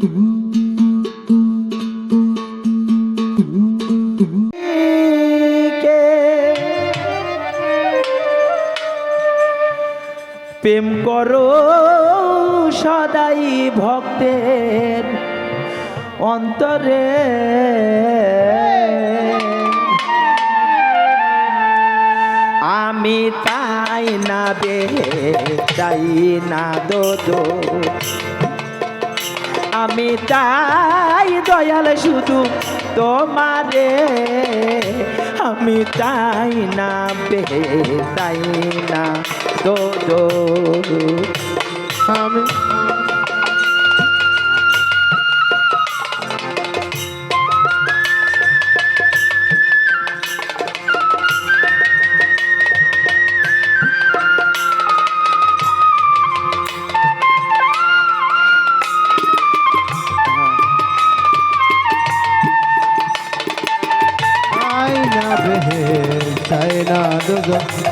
প্রেম করো সদাই ভক্তের অন্তরে। আমি তাই না বে তাই না দোদো আমি তাই দয়াল শুধু তোমারে। আমি তাই না বে তাই না দো আমি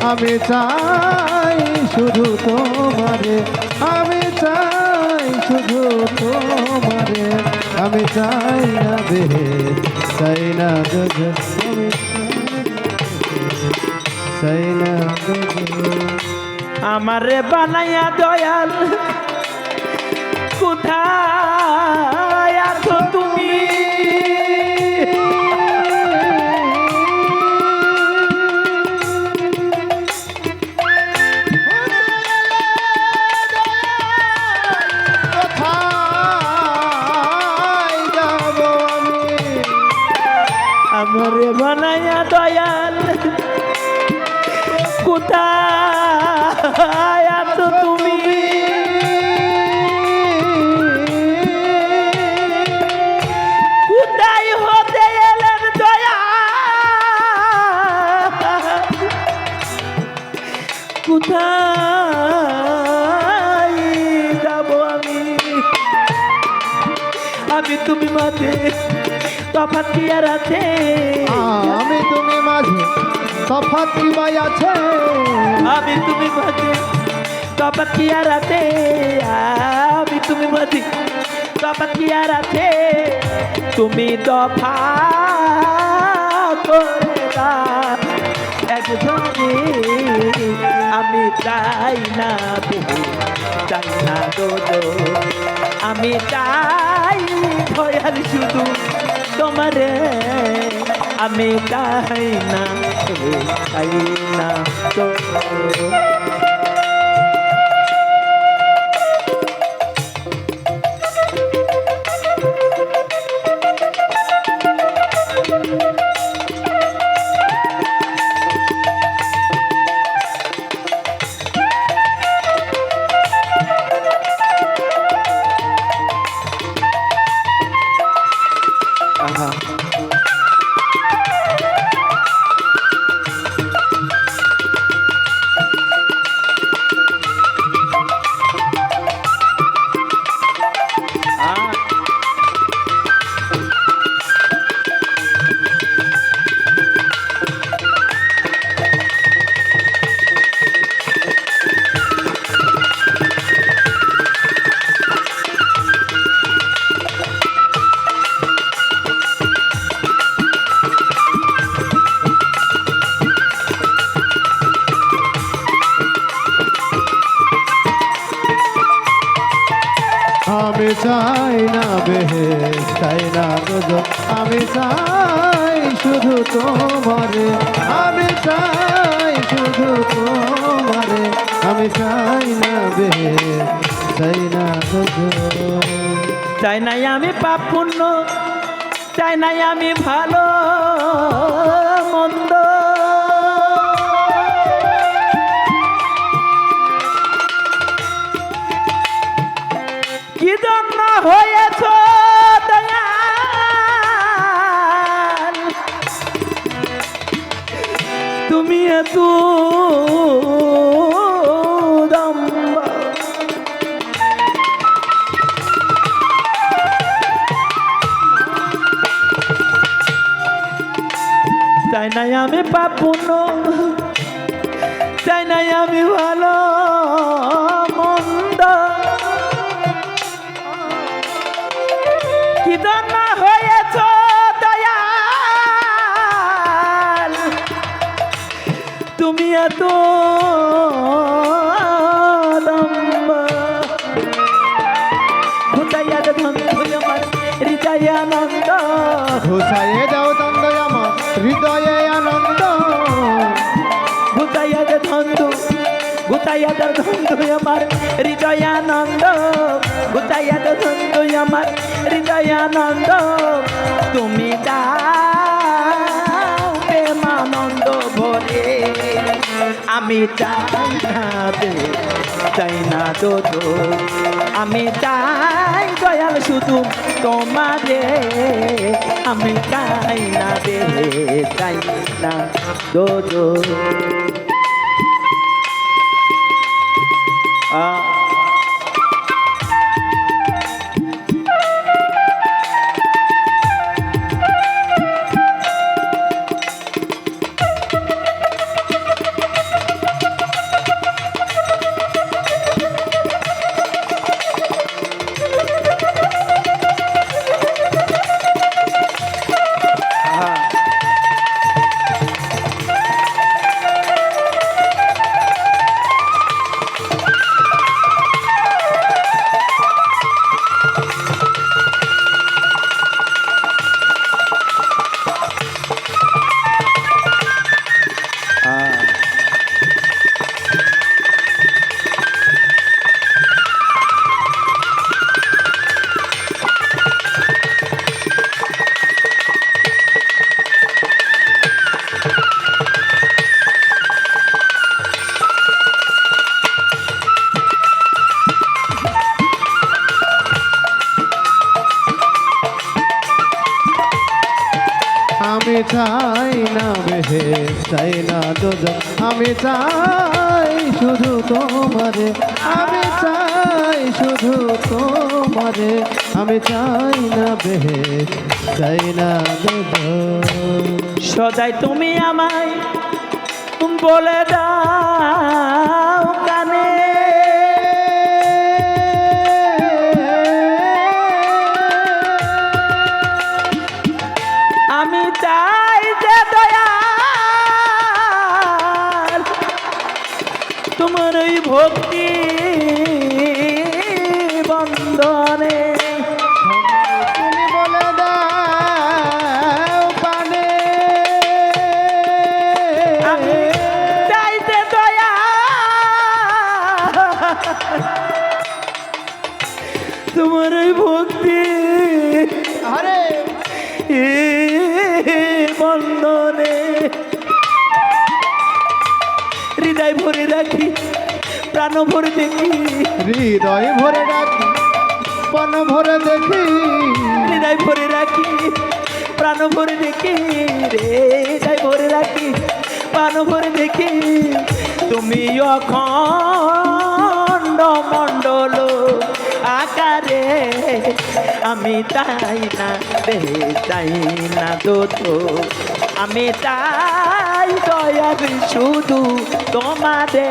আমি চাই শুধু তোমারে, আমি চাই শুধু তোমারে। আমি চাই না বেহে, চাই না দুজন চাই না আমারে বানাইয়া দয়াল, কোথায় আমারে বানাইয়া দয়াল। কোথায় তুমি। কোথায় হতে এলেন দয়া যাব আমি? আমি তুমি মাঝে তফাৎ কি আর আছে। আমি তুমি মাঝে তফাৎ কি বাই আছে? আমি তুমি মাঝে তফাৎ কি আর আছে? আমি তুমি মাঝে তফাৎ কি আর আছে? তুমি দফা করে দাও। একজনে আমি চাই না তুমি চাই না দোদো আমি চাই ভয়াল শুধু। তোমারে আমি চাই না চাই না তো আমি চাই না বেহে চাই না দুজন আমি চাই শুধু তোমারে। আমি চাই শুধু তোমারে। আমি চাই না বেহে চাই না দুজন চাই নাই আমি পাপ পুণ্য, চাই নাই আমি ভালো, মন্দ। তুমি এত চাই নাই আমি পাপুন চাই নাই আমি ভালো ঘুষাইয়ে দাও দ্বন্দ্ব আমার হৃদয়ে আনন্দ। ঘুটাইয়া ধন্দু ঘুটাইয়া ধন্দু আমার হৃদয় আনন্দ। ঘুটাইয়া ধন্দু আমার হৃদয় আনন্দ। তুমি দাও প্রেমানন্দ ভরে, আমি চাই না দে চাই না তো আমি চাই দয়াল শুধু তোমারে। আমি চাই না দে চাই না দো দো আ চাই না বেহে চাই না দুজন। আমি চাই শুধু তোমারে। আমি চাই শুধু তোমারে। আমি চাই না বেহে চাই না দুজন। সদাই তুমি আমায় বলে দাও। ভক্তি দয়া। তোমার ভক্তি প্রাণ ভরে দেখি। হৃদয় ভরে রাখি পন ভরে দেখি। হৃদয় ভরে রাখি প্রাণ ভরে দেখি রে। হৃদয় ভরে রাখি প্রাণ ভরে দেখি। তুমি অখণ্ড মণ্ডল আকারে আমি তাই না রে তাই না তো আমি তাই দয়ার শুধু তোমারে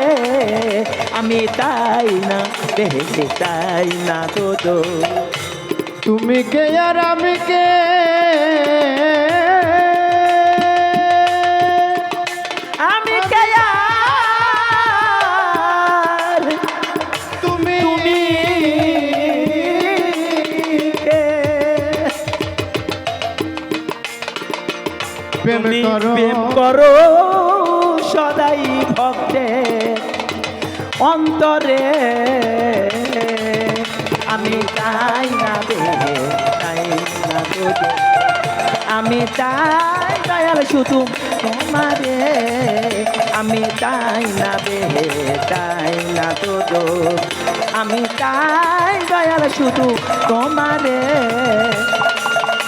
আমি তাই না রে তাই না তো। তুমি কে আর আমি কে? প্রেম করো। অন্তরে আমি চাই না চাই না। আমি চাই দয়াল শুধু তোমারে আমি চাই না বে চাই না তো। আমি চাই দয়াল শুধু তোমারে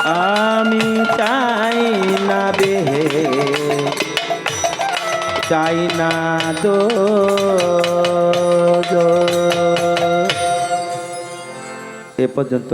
আমি চাই না বে চাই না দো। এ পর্যন্ত